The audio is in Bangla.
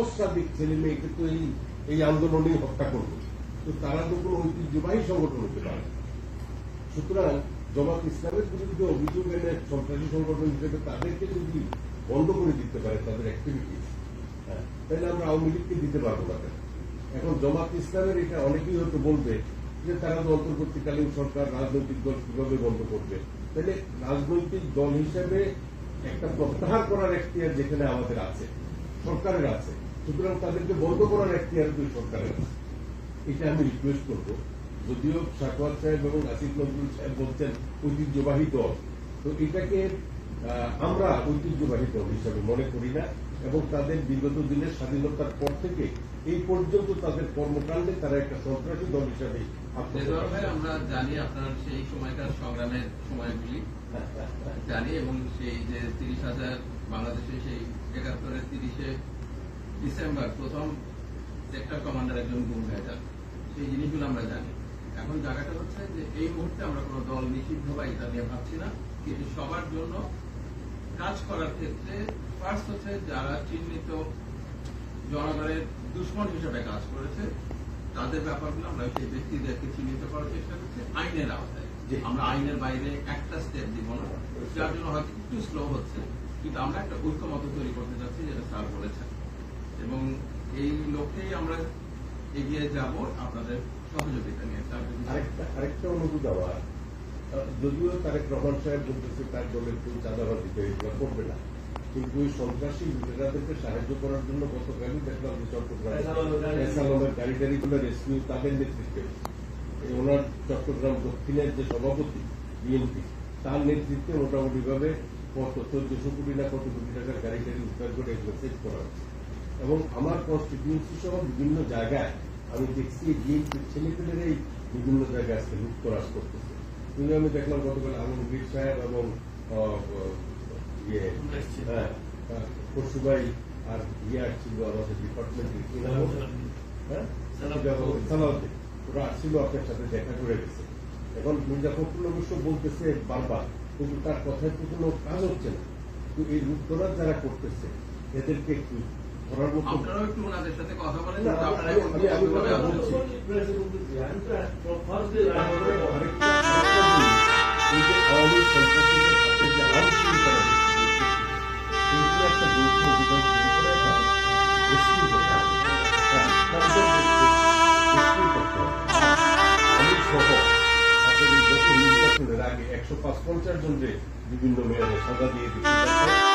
সহস্রাধিক ছেলে মেয়েকে তো এই এই আন্দোলনেই হত্যা করবে। তো তারা তো কোনো ঐতিহ্যবাহী সংগঠন হতে পারে সুতরাং জমাত ইসলামের বিরুদ্ধে অভিযোগ এনে সন্ত্রাসী সংগঠন হিসেবে তাদেরকে যদি বন্ধ করে দিতে পারে, তাদের অ্যাক্টিভিটি তাহলে আমরা আওয়ামী লীগকে দিতে পারব না? এখন জমাত ইসলামের এটা অনেকেই হয়তো বলবে যে তারা তো অন্তর্বর্তীকালীন সরকার, রাজনৈতিক দল কীভাবে বন্ধ করবে? তাহলে রাজনৈতিক দল হিসেবে একটা প্রত্যাহার করার এখতিয়ার যেখানে আমাদের আছে, সরকারের আছে সুতরাং তাদেরকে বন্ধ করার এখতিয়ার দুই সরকারের। এটা আমি রিকোয়েস্ট করব। যদিও সাকওয়াত সাহেব এবং আসিফ নজরুল সাহেব বলছেন ঐতিহ্যবাহী দল। তো এটাকে আমরা ঐতিহ্যবাহী দল হিসাবে মনে করি না এবং তাদের বিগত দিনের স্বাধীনতার পর থেকে এই পর্যন্ত তাদের কর্মকাণ্ডে তারা একটা সন্ত্রাসী দল হিসাবে আমরা জানি আপনার সেই সময়কার সংগ্রামের সময়গুলি। জানি এবং সেই যে তিরিশ হাজার বাংলাদেশে সেই একাত্তরের তিরিশে ডিসেম্বর প্রথম সেক্টর কমান্ডার একজন গুম হয়ে যান। সেই জিনিসগুলো আমরা জানি। এখন জায়গাটা হচ্ছে যে এই মুহূর্তে আমরা কোনো দল নিষিদ্ধ বা নিয়ে ভাবছি না। কিন্তু সবার জন্য কাজ করার ক্ষেত্রে ফার্স্ট হচ্ছে যারা চিহ্নিত জনগণের দুশ্মন হিসেবে কাজ করেছে তাদের ব্যাপারগুলো আমরা সেই ব্যক্তিদেরকে চিহ্নিত করার চেষ্টা করছি। আইনের আওতায়। জি। আমরা আইনের বাইরে একটা স্টেপ দিব না। যার জন্য হয়তো একটু স্লো হচ্ছে কিন্তু আমরা একটা ঐক্যমত তৈরি করতে চাচ্ছি যেটা স্যার বলেছেন। এবং এই লক্ষ্যেই আমরা এগিয়ে যাব আপনাদের সহযোগিতা নিয়ে। আরেকটা আরেকটা অনুরোধ আহ, যদিও তারেক রহমান সাহেব বলতেছে তার দলের কেউ চাঁদাবাজি করে এগুলো করবে না। কিন্তু ওই সন্ত্রাসী লুটেরাদেরকে সাহায্য করার জন্য গতকালই দেখলাম যে চট্টগ্রাম এসালামের গাড়ি টাড়িগুলো রেস্কিউ তাদের নেতৃত্বে। ওনার চট্টগ্রাম দক্ষিণের যে সভাপতি বিএনপি তার নেতৃত্বে মোটামুটি ভাবে কত? চোদ্দশো কোটি না কত কোটি টাকার গাড়ি টাড়ি উদ্ধার করে এগুলো সেট করা হচ্ছে এবং আমার কনস্টিটিউন্সি সহ বিভিন্ন জায়গায় আমি দেখছি বিএনপির ছেলেপেলেরাই বিভিন্ন জায়গায় আজকে লুটতরাজ করতেছে। কিন্তু আমি দেখলাম গতকাল আলমগীর সাহেব এবং ইয়ে হ্যাঁ পরশু আর ইয়ে আসছিল আমাদের ডিপার্টমেন্টের কি নাম? হ্যাঁ? ওরা আসছিল আপনার সাথে দেখা করে গেছে। এখন মির্জা ফখরুল অবশ্য বলতেছে বারবার কিন্তু তার কথায় তো কোনো কাজ হচ্ছে না। তো এই লুটতরাজ যারা করতেছে এদেরকে মতো আপনারাও একটু ওনাদের সাথে কথা বলেন যে যে একশো পাঁচ পঞ্চাশ জনকে বিভিন্ন মেয়াদে সাজা দিয়ে দিচ্ছি।